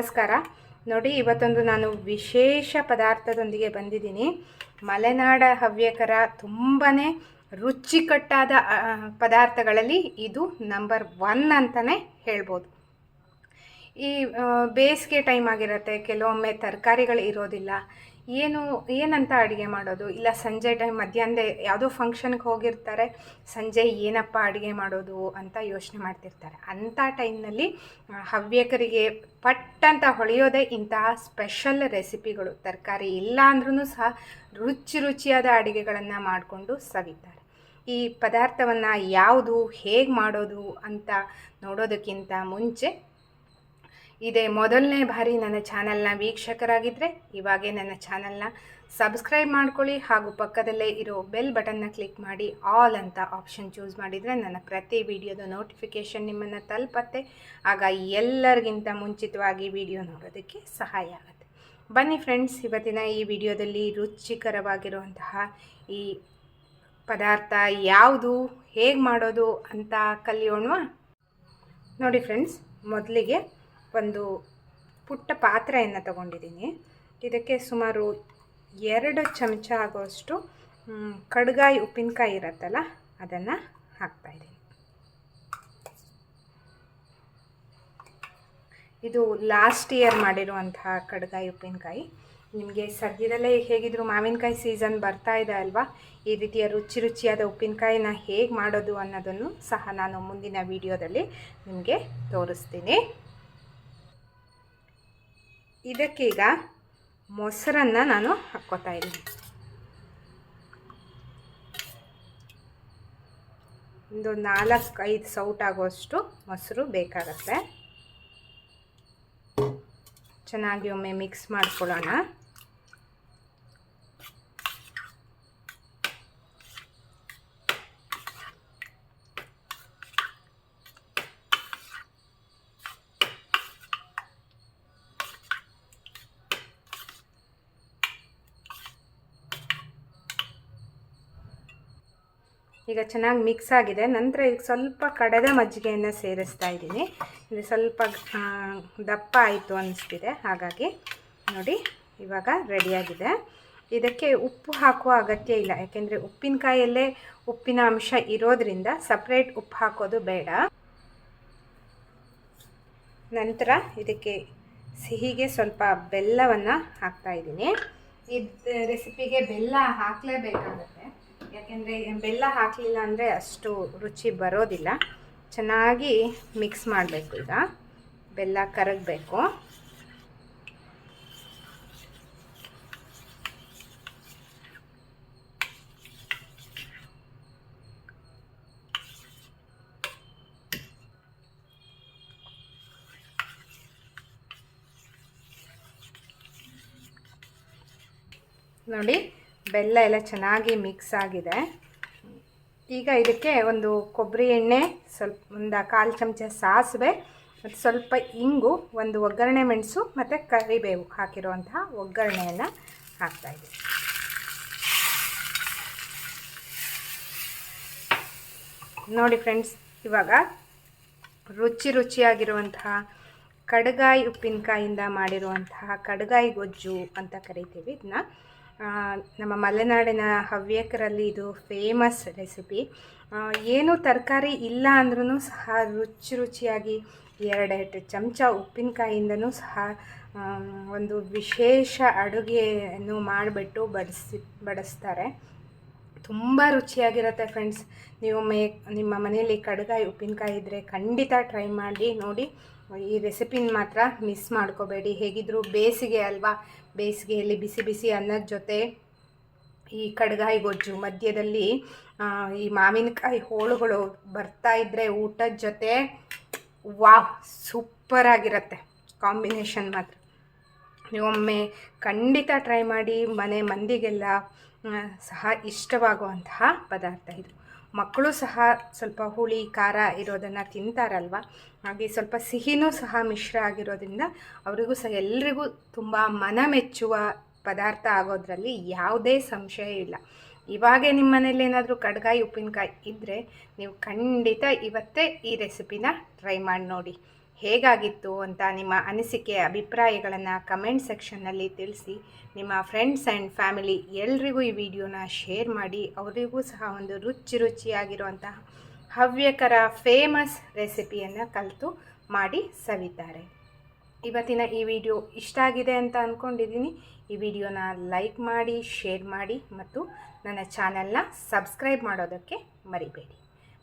ನಮಸ್ಕಾರ. ನೋಡಿ, ಇವತ್ತೊಂದು ನಾನು ವಿಶೇಷ ಪದಾರ್ಥದೊಂದಿಗೆ ಬಂದಿದ್ದೀನಿ. ಮಲೆನಾಡ ಹವ್ಯಕರ ತುಂಬಾ ರುಚಿಕಟ್ಟಾದ ಪದಾರ್ಥಗಳಲ್ಲಿ ಇದು ನಂಬರ್ ಒನ್ ಅಂತಲೇ ಹೇಳ್ಬೋದು. ಈ ಬೇಸಿಗೆ ಟೈಮ್ ಆಗಿರುತ್ತೆ, ಕೆಲವೊಮ್ಮೆ ತರಕಾರಿಗಳು ಇರೋದಿಲ್ಲ ಏನು, ಏನಂತ ಅಡುಗೆ ಮಾಡೋದು? ಇಲ್ಲ ಸಂಜೆ ಟೈಮ್ ಮಧ್ಯಾಹ್ನದ ಯಾವುದೋ ಫಂಕ್ಷನ್ಗೆ ಹೋಗಿರ್ತಾರೆ, ಸಂಜೆ ಏನಪ್ಪ ಅಡುಗೆ ಮಾಡೋದು ಅಂತ ಯೋಚನೆ ಮಾಡ್ತಿರ್ತಾರೆ. ಅಂಥ ಟೈಮ್ನಲ್ಲಿ ಹವ್ಯಕರಿಗೆ ಪಟ್ ಅಂತ ಹೊಳೆಯೋದೇ ಇಂತಹ ಸ್ಪೆಷಲ್ ರೆಸಿಪಿಗಳು. ತರಕಾರಿ ಇಲ್ಲ ಅಂದ್ರೂ ಸಹ ರುಚಿ ರುಚಿಯಾದ ಅಡುಗೆಗಳನ್ನು ಮಾಡಿಕೊಂಡು ಸವಿತಾರೆ. ಈ ಪದಾರ್ಥವನ್ನು ಯಾವುದು, ಹೇಗೆ ಮಾಡೋದು ಅಂತ ನೋಡೋದಕ್ಕಿಂತ ಮುಂಚೆ ಇದೇ ಮೊದಲನೇ ಬಾರಿ ನನ್ನ ಚಾನಲ್ನ ವೀಕ್ಷಕರಾಗಿದ್ದರೆ ಇವಾಗೇ ನನ್ನ ಚಾನಲ್ನ ಸಬ್ಸ್ಕ್ರೈಬ್ ಮಾಡ್ಕೊಳ್ಳಿ ಹಾಗೂ ಪಕ್ಕದಲ್ಲೇ ಇರೋ ಬೆಲ್ ಬಟನ್ನ ಕ್ಲಿಕ್ ಮಾಡಿ ಆಲ್ ಅಂತ ಆಪ್ಷನ್ ಚೂಸ್ ಮಾಡಿದರೆ ನನ್ನ ಪ್ರತಿ ವಿಡಿಯೋದ ನೋಟಿಫಿಕೇಷನ್ ನಿಮ್ಮನ್ನು ತಲುಪತ್ತೆ. ಆಗ ಎಲ್ಲರಿಗಿಂತ ಮುಂಚಿತವಾಗಿ ವಿಡಿಯೋ ನೋಡೋದಕ್ಕೆ ಸಹಾಯ ಆಗುತ್ತೆ. ಬನ್ನಿ ಫ್ರೆಂಡ್ಸ್, ಇವತ್ತಿನ ಈ ವಿಡಿಯೋದಲ್ಲಿ ರುಚಿಕರವಾಗಿರುವಂತಹ ಈ ಪದಾರ್ಥ ಯಾವುದು, ಹೇಗೆ ಮಾಡೋದು ಅಂತ ಕಲಿಯೋಣ ನೋಡಿ ಫ್ರೆಂಡ್ಸ್, ಮೊದಲಿಗೆ ಒಂದು ಪುಟ್ಟ ಪಾತ್ರೆಯನ್ನು ತಗೊಂಡಿದ್ದೀನಿ. ಇದಕ್ಕೆ ಸುಮಾರು ಎರಡು ಚಮಚ ಆಗೋಷ್ಟು ಕಡ್ಗಾಯಿ ಉಪ್ಪಿನಕಾಯಿ ಇರುತ್ತಲ್ಲ, ಅದನ್ನು ಹಾಕ್ತಾಯಿದ್ದೀನಿ ಇದು ಲಾಸ್ಟ್ ಇಯರ್ ಮಾಡಿರುವಂತಹ ಕಡ್ಗಾಯಿ ಉಪ್ಪಿನಕಾಯಿ. ನಿಮಗೆ ಸದ್ಯದಲ್ಲೇ ಹೇಗಿದ್ರು ಮಾವಿನಕಾಯಿ ಸೀಸನ್ ಬರ್ತಾ ಇದೆ ಅಲ್ವಾ? ಈ ರೀತಿಯ ರುಚಿ ರುಚಿಯಾದ ಉಪ್ಪಿನಕಾಯಿನ ಹೇಗೆ ಮಾಡೋದು ಅನ್ನೋದನ್ನು ಸಹ ನಾನು ಮುಂದಿನ ವಿಡಿಯೋದಲ್ಲಿ ನಿಮಗೆ ತೋರಿಸ್ತೀನಿ. ಇದಕ್ಕೀಗ ಮೊಸರನ್ನು ನಾನು ಹಾಕ್ಕೋತಾ ಇದ್ದೀನಿ. ಒಂದು ನಾಲ್ಕು ಐದು ಸೌಟ್ ಆಗುವಷ್ಟು ಮೊಸರು ಬೇಕಾಗತ್ತೆ. ಚೆನ್ನಾಗಿ ಒಮ್ಮೆ ಮಿಕ್ಸ್ ಮಾಡ್ಕೊಳ್ಳೋಣ. ಈಗ ಚೆನ್ನಾಗಿ ಮಿಕ್ಸ್ ಆಗಿದೆ. ನಂತರ ಈಗ ಸ್ವಲ್ಪ ಕಡದ ಮಜ್ಜಿಗೆಯನ್ನು ಸೇರಿಸ್ತಾ ಇದ್ದೀನಿ. ಇದು ಸ್ವಲ್ಪ ದಪ್ಪ ಆಯಿತು ಅನ್ನಿಸ್ತಿದೆ ಹಾಗಾಗಿ ನೋಡಿ, ಇವಾಗ ರೆಡಿಯಾಗಿದೆ ಇದಕ್ಕೆ ಉಪ್ಪು ಹಾಕುವ ಅಗತ್ಯ ಇಲ್ಲ. ಯಾಕೆಂದರೆ ಉಪ್ಪಿನಕಾಯಲ್ಲೇ ಉಪ್ಪಿನ ಅಂಶ ಇರೋದ್ರಿಂದ ಸಪ್ರೇಟ್ ಉಪ್ಪು ಹಾಕೋದು ಬೇಡ. ನಂತರ ಇದಕ್ಕೆ ಸಿಹಿಗೆ ಸ್ವಲ್ಪ ಬೆಲ್ಲವನ್ನು ಹಾಕ್ತಾ ಇದ್ದೀನಿ. ಇದು, ರೆಸಿಪಿಗೆ ಬೆಲ್ಲ ಹಾಕಲೇಬೇಕಾಗತ್ತೆ. ಯಾಕೆಂದರೆ ಬೆಲ್ಲ ಹಾಕಲಿಲ್ಲ ಅಂದರೆ ಅಷ್ಟು ರುಚಿ ಬರೋದಿಲ್ಲ. ಚೆನ್ನಾಗಿ ಮಿಕ್ಸ್ ಮಾಡಬೇಕು ಈಗ. ಬೆಲ್ಲ ಕರಗಬೇಕು. ನೋಡಿ ಬೆಲ್ಲ ಎಲ್ಲ ಚೆನ್ನಾಗಿ ಮಿಕ್ಸ್ ಆಗಿದೆ. ಈಗ ಇದಕ್ಕೆ ಒಂದು ಕೊಬ್ಬರಿ ಎಣ್ಣೆ, ಸ್ವಲ್ಪ ಒಂದು ಕಾಲು ಚಮಚ ಸಾಸಿವೆ, ಮತ್ತು ಸ್ವಲ್ಪ ಇಂಗು, ಒಂದು ಒಗ್ಗರಣೆ ಮೆಣಸು, ಮತ್ತು ಕರಿಬೇವು ಹಾಕಿರುವಂತಹ ಒಗ್ಗರಣೆಯನ್ನು ಹಾಕ್ತಾಯಿದ್ದೀವಿ ನೋಡಿ ಫ್ರೆಂಡ್ಸ್, ಇವಾಗ ರುಚಿ ರುಚಿಯಾಗಿರುವಂತಹ ಕಡಗಾಯಿ ಉಪ್ಪಿನಕಾಯಿಂದ ಮಾಡಿರುವಂತಹ ಕಡಗಾಯಿ ಗೊಜ್ಜು ಅಂತ ಕರಿತೀವಿ. ಇದನ್ನ ನಮ್ಮ ಮಲೆನಾಡಿನ ಹವ್ಯಕರಲ್ಲಿ ಇದು ಫೇಮಸ್ ರೆಸಿಪಿ ಏನು ತರಕಾರಿ ಇಲ್ಲ ಅಂದ್ರೂ ಸಹ ರುಚಿ ರುಚಿಯಾಗಿ ಎರಡೆರಡು ಚಮಚ ಉಪ್ಪಿನಕಾಯಿಂದನೂ ಸಹ ಒಂದು ವಿಶೇಷ ಅಡುಗೆಯನ್ನು ಮಾಡಿಬಿಟ್ಟು ಬಡಿಸಿ, ಬಡಿಸ್ತಾರೆ. ತುಂಬ ರುಚಿಯಾಗಿರುತ್ತೆ ಫ್ರೆಂಡ್ಸ್ ನೀವು ಮೇ, ನಿಮ್ಮ ಮನೆಯಲ್ಲಿ ಕಡಗಾಯಿ ಉಪ್ಪಿನಕಾಯಿ ಇದ್ದರೆ ಖಂಡಿತ ಟ್ರೈ ಮಾಡಿ, ನೋಡಿ. ಈ ರೆಸಿಪಿನ ಮಾತ್ರ ಮಿಸ್ ಮಾಡ್ಕೋಬೇಡಿ. ಹೇಗಿದ್ದರೂ ಬೇಸಿಗೆ ಅಲ್ವಾ? ಬೇಸಿಗೆಯಲ್ಲಿ ಬಿಸಿ ಬಿಸಿ ಅನ್ನದ ಜೊತೆ ಈ ಕಡ್ಗಾಯಿ ಗೊಜ್ಜು, ಮಧ್ಯದಲ್ಲಿ ಈ ಮಾವಿನಕಾಯಿ ಹೋಳುಗಳು ಬರ್ತಾ ಇದ್ದರೆ ಊಟದ ಜೊತೆ ವಾಹ್ ಸೂಪರ್ ಆಗಿರುತ್ತೆ ಕಾಂಬಿನೇಷನ್ ಮಾತ್ರ. ನೀವೊಮ್ಮೆ ಖಂಡಿತ ಟ್ರೈ ಮಾಡಿ ಮನೆ ಮಂದಿಗೆಲ್ಲ ಸಹ ಇಷ್ಟವಾಗುವಂತಹ ಪದಾರ್ಥ ಇದು. ಮಕ್ಕಳು ಸಹ ಸ್ವಲ್ಪ ಹುಳಿ, ಖಾರ ಇರೋದನ್ನು ತಿಂತಾರಲ್ವ? ಹಾಗೆ ಸ್ವಲ್ಪ ಸಿಹಿನೂ ಸಹ ಮಿಶ್ರ ಆಗಿರೋದ್ರಿಂದ ಅವರಿಗೂ ಸಹ ಎಲ್ರಿಗೂ ತುಂಬ ಮನ ಮೆಚ್ಚುವ ಪದಾರ್ಥ ಆಗೋದ್ರಲ್ಲಿ ಯಾವುದೇ ಸಂಶಯ ಇಲ್ಲ. ಇವಾಗೆ ನಿಮ್ಮ ಮನೇಲಿ ಏನಾದರೂ ಕಡ್ಗಾಯಿ, ಉಪ್ಪಿನಕಾಯಿ ಇದ್ದರೆ ನೀವು ಖಂಡಿತ ಇವತ್ತೇ ಈ ರೆಸಿಪಿನ ಟ್ರೈ ಮಾಡಿ ನೋಡಿ. ಹೇಗಾಗಿತ್ತು ಅಂತ ನಿಮ್ಮ ಅನಿಸಿಕೆ, ಅಭಿಪ್ರಾಯಗಳನ್ನು ಕಮೆಂಟ್ ಸೆಕ್ಷನ್ನಲ್ಲಿ ತಿಳಿಸಿ. ನಿಮ್ಮ ಫ್ರೆಂಡ್ಸ್ ಆ್ಯಂಡ್ ಫ್ಯಾಮಿಲಿ ಎಲ್ರಿಗೂ ಈ ವಿಡಿಯೋನ ಶೇರ್ ಮಾಡಿ. ಅವರಿಗೂ ಸಹ ಒಂದು ರುಚಿ ರುಚಿಯಾಗಿರುವಂತಹ ಹವ್ಯಕರ ಫೇಮಸ್ ರೆಸಿಪಿಯನ್ನು ಕಲಿತು ಮಾಡಿ ಸವಿತಾರೆ. ಇವತ್ತಿನ ಈ ವಿಡಿಯೋ ಇಷ್ಟ ಆಗಿದೆ ಅಂತ ಅಂದ್ಕೊಂಡಿದ್ದೀನಿ ಈ ವಿಡಿಯೋನ ಲೈಕ್ ಮಾಡಿ ಶೇರ್ ಮಾಡಿ ಮತ್ತು ನನ್ನ ಚಾನಲ್ನ ಸಬ್ಸ್ಕ್ರೈಬ್ ಮಾಡೋದಕ್ಕೆ ಮರಿಬೇಡಿ.